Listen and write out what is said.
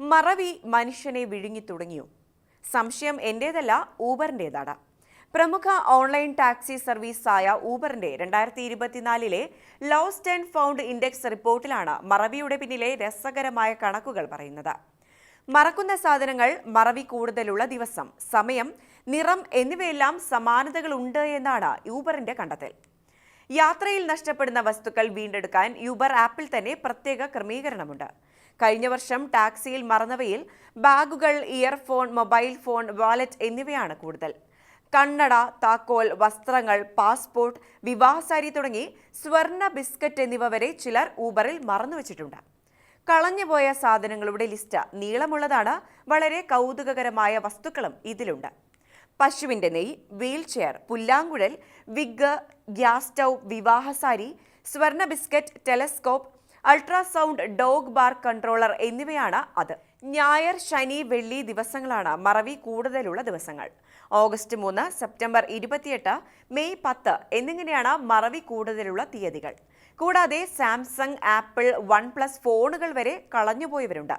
മറവി മനുഷ്യനെ വിഴുങ്ങി തുടങ്ങിയോ? സംശയം എന്റേതല്ല ഊബറിന്റേതാണ് പ്രമുഖ ഓൺലൈൻ ടാക്സി സർവീസായ ഊബറിന്റെ രണ്ടായിരത്തി ഇരുപത്തിനാലിലെ ലോസ്റ്റ് ആൻഡ് ഫൗണ്ട് ഇൻഡെക്സ് റിപ്പോർട്ടിലാണ് മറവിയുടെ പിന്നിലെ രസകരമായ കണക്കുകൾ പറയുന്നത്. മറക്കുന്ന സാധനങ്ങൾ മറവി കൂടുതലുള്ള ദിവസം സമയം നിറം എന്നിവയെല്ലാം സമാനതകളുണ്ട് എന്നാണ് യൂബറിന്റെ കണ്ടെത്തൽ. യാത്രയിൽ നഷ്ടപ്പെടുന്ന വസ്തുക്കൾ വീണ്ടെടുക്കാൻ യൂബർ ആപ്പിൽ തന്നെ പ്രത്യേക ക്രമീകരണമുണ്ട്. കഴിഞ്ഞ വർഷം ടാക്സിയിൽ മറന്നവയിൽ ബാഗുകൾ ഇയർഫോൺ മൊബൈൽ ഫോൺ വാലറ്റ് എന്നിവയാണ് കൂടുതൽ. കണ്ണട താക്കോൽ വസ്ത്രങ്ങൾ പാസ്പോർട്ട് വിവാഹസാരി തുടങ്ങി സ്വർണ ബിസ്ക്കറ്റ് എന്നിവ വരെ ചിലർ ഊബറിൽ മറന്നുവച്ചിട്ടുണ്ട് കളഞ്ഞുപോയ സാധനങ്ങളുടെ ലിസ്റ്റ് നീളമുള്ളതാണ്. വളരെ കൗതുകകരമായ വസ്തുക്കളും ഇതിലുണ്ട്. പശുവിന്റെ നെയ് വീൽ ചെയർ പുല്ലാങ്കുഴൽ വിഗ് ഗ്യാസ് സ്റ്റൗ വിവാഹസാരി സ്വർണ biscuit telescope ultrasound dog bar controller എന്നിവയാണ് അത്. ഞായർ ശനി വെള്ളി ദിവസങ്ങളാണ് മറവി കൂടുതലുള്ള ദിവസങ്ങൾ. ഓഗസ്റ്റ് മൂന്ന് സെപ്റ്റംബർ ഇരുപത്തിയെട്ട് മെയ് പത്ത് എന്നിങ്ങനെയാണ് മറവി കൂടുതലുള്ള തീയതികൾ. കൂടാതെ സാംസങ് ആപ്പിൾ വൺ പ്ലസ് ഫോണുകൾ വരെ കളഞ്ഞുപോയവരുണ്ട്.